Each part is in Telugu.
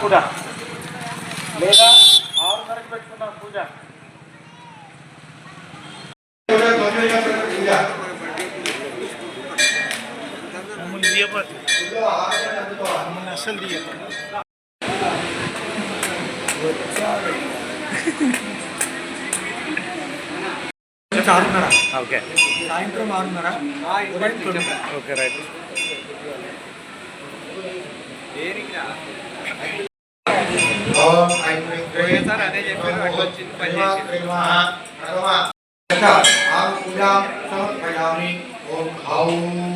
పూట లేదా ఆరున్నరకు పెట్టుకున్నాం పూజ మమ్మల్ని తీయబట్టి మమ్మల్ని అస్సలు తీయబట్టి ఆరున్నర ఓకే సాయంత్రం ఆరున్నర ఉదయం తొమ్మిది ఓకే రైట్ ఓం ఐం హ్రీం క్లీం సార్ అదే చెప్పారు అటు సమర్పయామి ఓం హౌం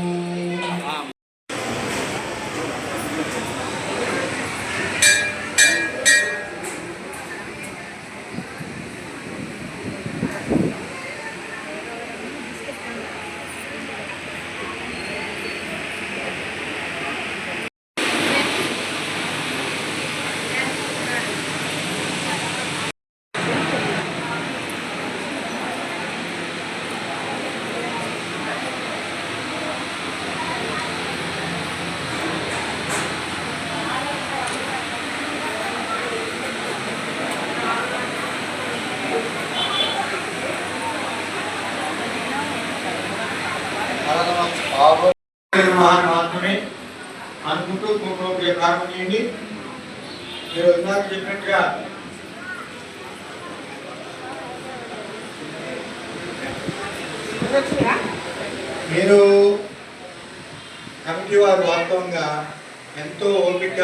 ఇందాక మీరు కమిటీ వారు వాస్తవంగా ఎంతో ఓపిక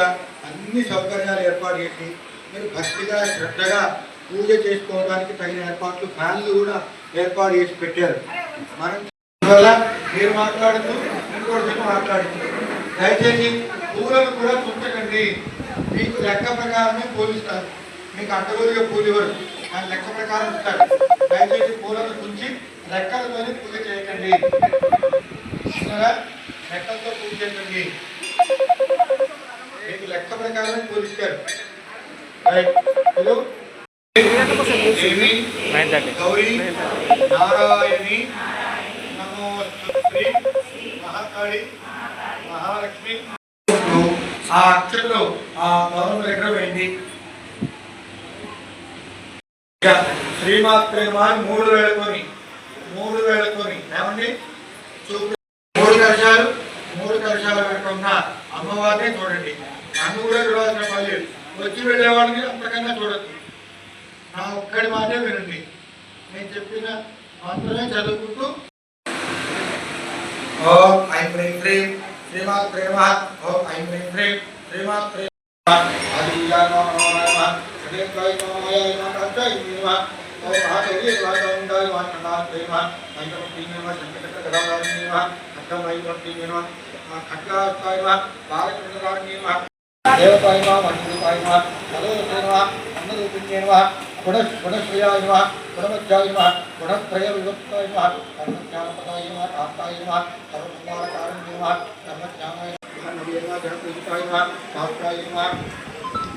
అన్ని సౌకర్యాలు ఏర్పాటు చేసి మీరు భక్తిగా శ్రద్ధగా పూజ చేసుకోవడానికి తగిన ఏర్పాట్లు ఫ్యాన్లు కూడా ఏర్పాటు చేసి పెట్టారు. మనం వల్ల మీరు మాట్లాడుతూ ఇంకోటి మాట్లాడుతూ దయచేసి పూలను కూడా తుంచకండి. మీకు లెక్క ప్రకారమే పోలిస్తారు. మీకు అడ్డగోలుగా పూలు ఇవ్వరు ఆయన లెక్క ప్రకారం ఇస్తారు దయచేసి పూలను తుంచి లెక్కలతోనే పూజ చేయకండి లెక్కలతో పూజ చేయకండి మీకు లెక్క ప్రకారమే పూజిస్తారు హలో. గౌరీ నారాయణి. నమో శ్రీ మహాకాళి మహాలక్ష్మి. ఆ అక్షరలో ఆ పదం దగ్గర పోయింది. ఇక శ్రీమాత్రే అని మూడు వేలతోని మూడు వేలతోని ఏమండి? చూపు మూడు కలశాలు మూడు కలశాల వెనుక ఉన్న అమ్మవారిని చూడండి. నన్ను కూడా చూడాల్సిన పని వచ్చి వెళ్ళేవాడిని అంతకన్నా చూడద్దు. నా ఒక్కడి మాటే వినండి. నేను చెప్పిన మాత్రమే చదువుకుంటూ ఓం ఐం హ్రీం క్లీం ఆదియాయ నమో నమః సదేకాయ నమో మాయాయ ఓం ఐం నమః సంకట గదాయ నమః అర్థం ఐం నమః ఖడ్గాయ నమః బాలచంద్రాయ నమః దేవతాయ నమః మంత్రిపాయ నమః నరోదయ నమః అన్నరూపిణ్యే నమః గుణ గుణశ్రియాయ నమః గుణమధ్యాయ నమః గుణత్రయ విభక్తాయ నమః కర్మజ్ఞానపదాయ నమః కాంతాయ నమః సర్వమంగళకారణ్య నమః కర్మజ్ఞానాయ నమః నవీయ నమః జనప్రయుక్తాయ నమః శాస్త్రాయ నమః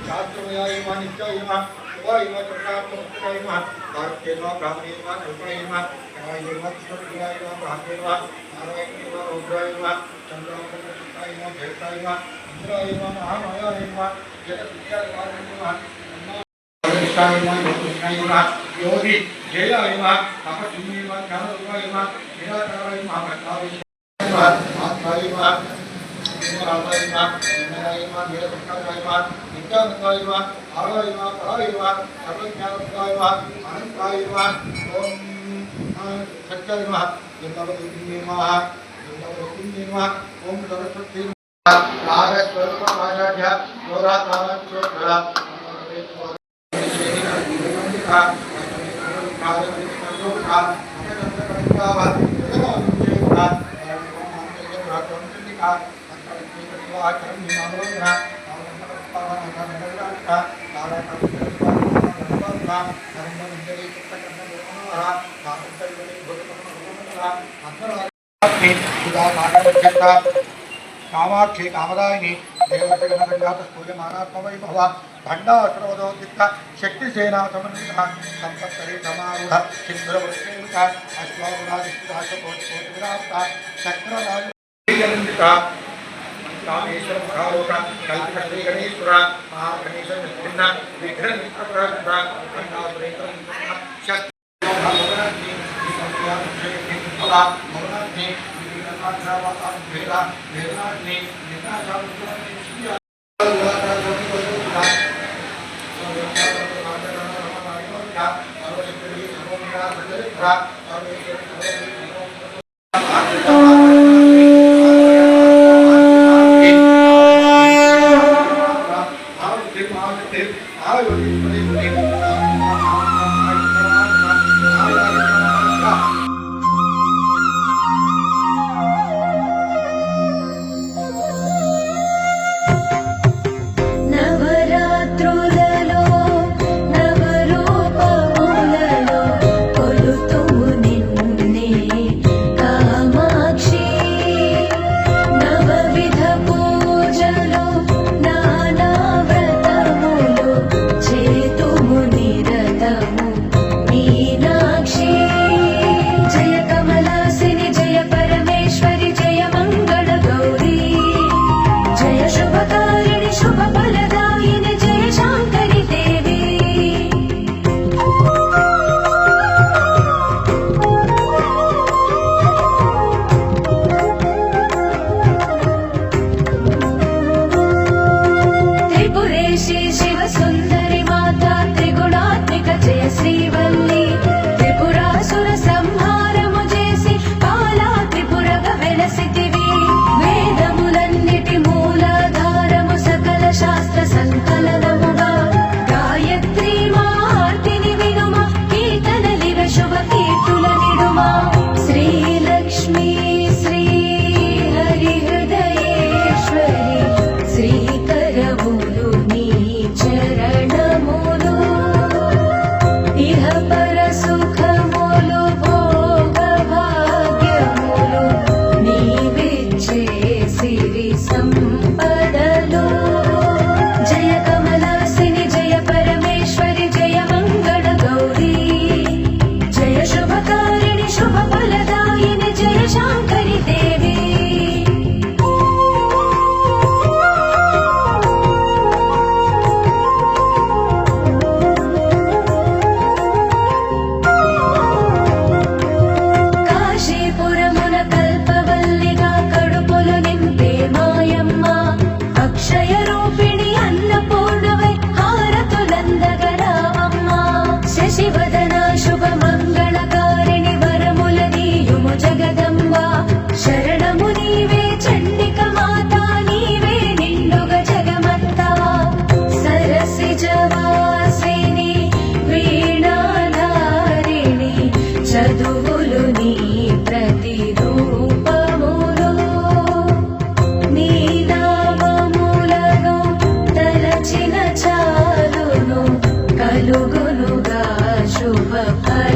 శాస్త్రమయాయ నమః నిత్యాయ నమః శివాయ నమః చక్రాత్మకాయ నమః భారతే నమః బ్రాహ్మణే నమః కల్పాయ నమః కరాయ నమః కృష్ణప్రియాయ నమః బ్రాహ్మణే నమః నారాయణ నమః రౌద్రాయ నమః చంద్రాయ నమః జయతాయ నమః ఇంద్రాయ నమః మహామాయాయ నమః జగత్ప్రియాయ నమః కృష్ణాయ నమః కృష్ణాయ నమః యోగి జయాయ నమః తపస్విని నమః జ్ఞానరూపాయ నమః నిరాకారాయ నమః ప్రతాపాయ నమః ఆత్మాయ నమః రామాయ నమః వినయాయ నమః నీలకంఠాయ నమః నిత్యానందాయ నమః ఆరాయ నమః పరాయ నమః సర్వజ్ఞానప్రదాయ నమః అనంతాయ నమః ఓం సత్యాయ నమః లింగవతి నమః లింగవతి నమః कामाख्ये कामदायिनी देवते गणगणात सूर्यमानात्मवै भव కామదాయిని శక్తి స్థూయమానాత్మవై భవ సమన్విత సంపత్తరి సమారుఢ చింద్రవృత్తేవిత అశ్వారుణాదిష్టాశ చక్రరాజు కామేశ్వర మహాలోక కల్పిత శ్రీ గణేశ్వర మహాగణేశ్వర విభిన్న విఘ్న నిత్రప్రద కంఠాసురేంద్ర శస్త్ర 哎，哪有？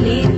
need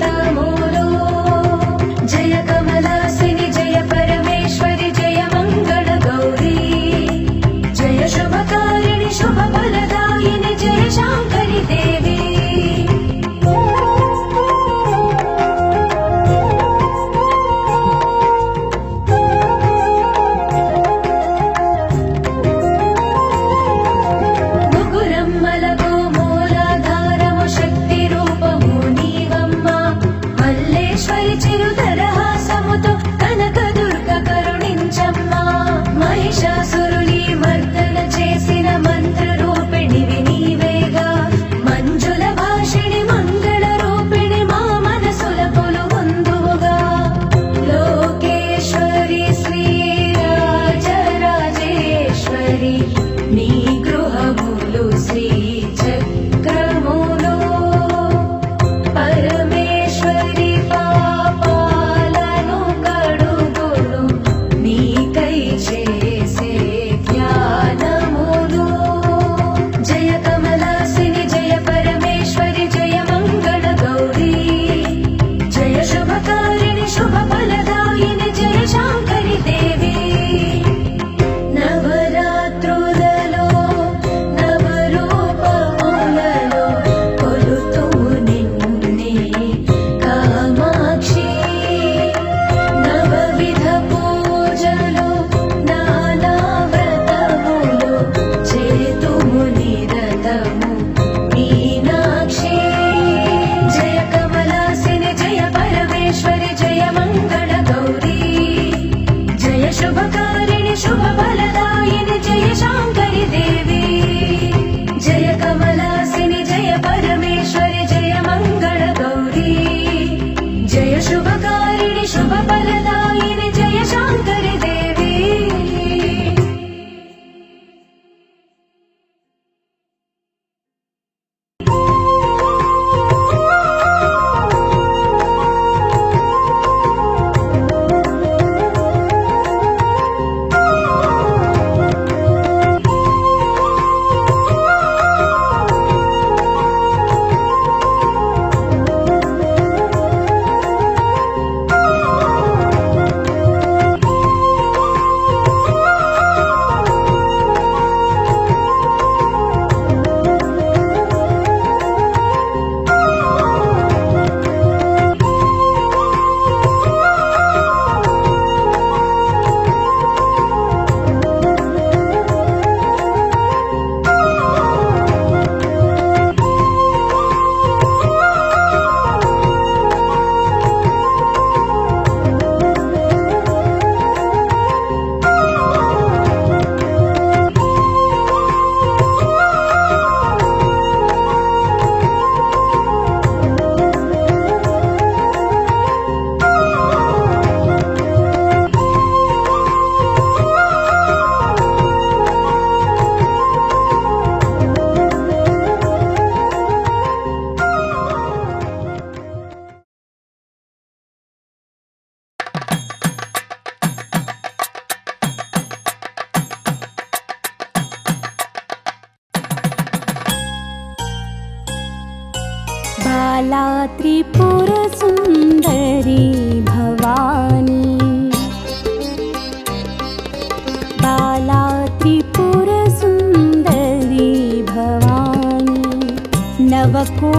नवकोणापुरवासिनी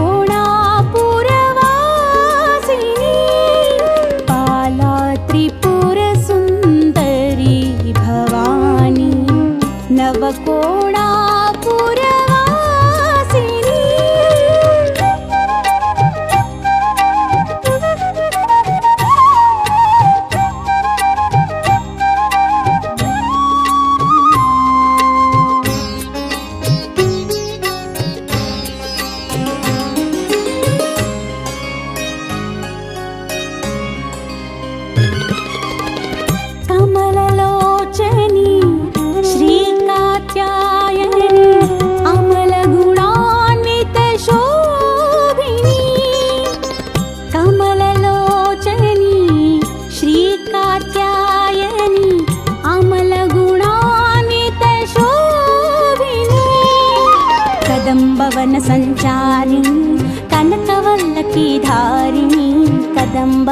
बाला त्रिपुरसुन्दरी भवानी कमललोचनी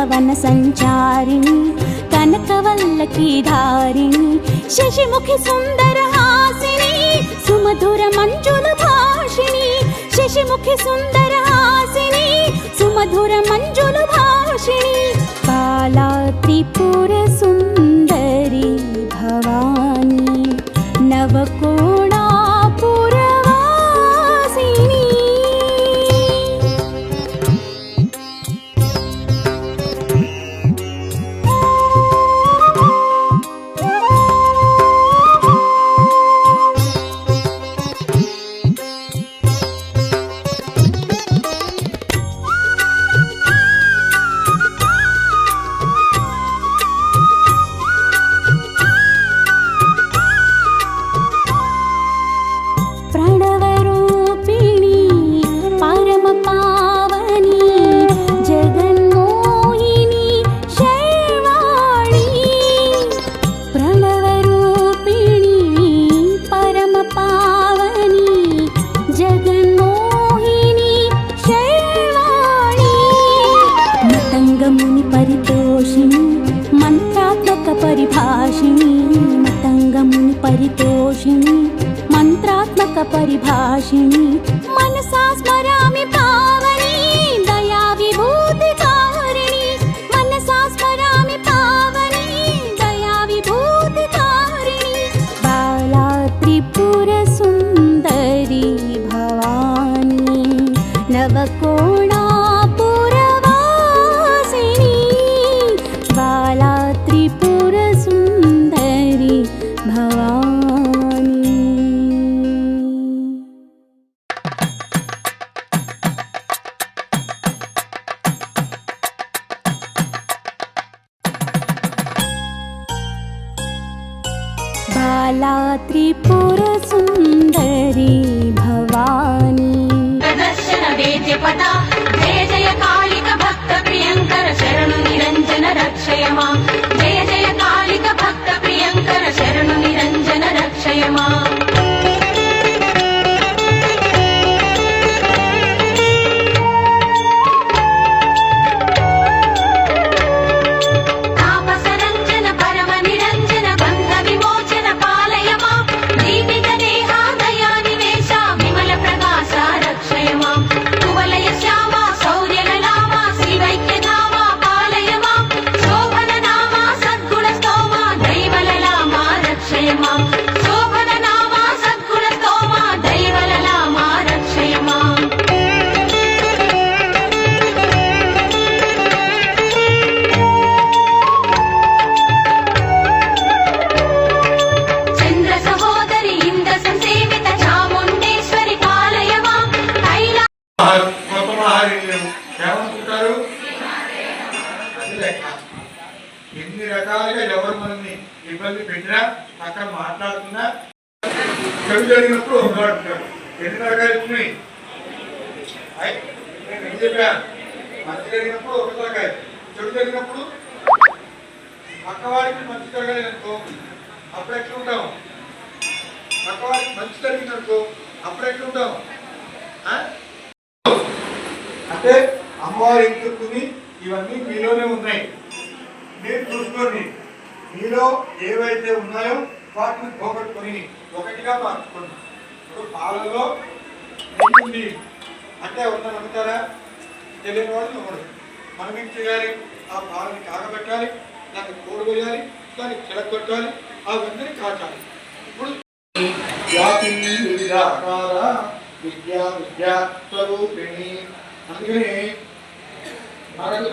భువన సంచారిణి కనకవల్లకి ధారిణి శశిముఖి సుందర హాసిని సుమధుర మంజుల భాషిణి శశిముఖి సుందర హాసిని సుమధుర మంజుల భాషిణి. బాలా త్రిపుర సుందర परिभाषिणी। मनसा स्मरामि నేను ఏం చెప్పాను మంచి జరిగినప్పుడు ఒక రకాయ చెడు జరిగినప్పుడు పక్కవాడికి మంచి జరగలేదనుకో అప్పుడు ఎట్లా ఉంటాం పక్కవాడికి మంచి జరిగిందనుకో అప్పుడు ఎట్లా ఉంటాం ఆ? అంటే అమ్మవారి ఎత్తుకుని ఇవన్నీ మీలోనే ఉన్నాయి. మీరు చూసుకొని మీలో ఏవైతే ఉన్నాయో వాటిని పోగొట్టుకొని ఒకటిగా మార్చుకోండి. ఇప్పుడు పాలలో నెయ్యి అంటే ఉన్న నమ్ముతారా? తెలియని వాళ్ళు నమ్మరు మనం ఏం చేయాలి? ఆ పాలని కాగబెట్టాలి దాన్ని కోరుకోయాలి దాన్ని చిలకొట్టాలి అవన్నీ కాచాలి. ఇప్పుడు జాతి విద్యా విద్యా స్వరూపిణి. అందుకని మనకు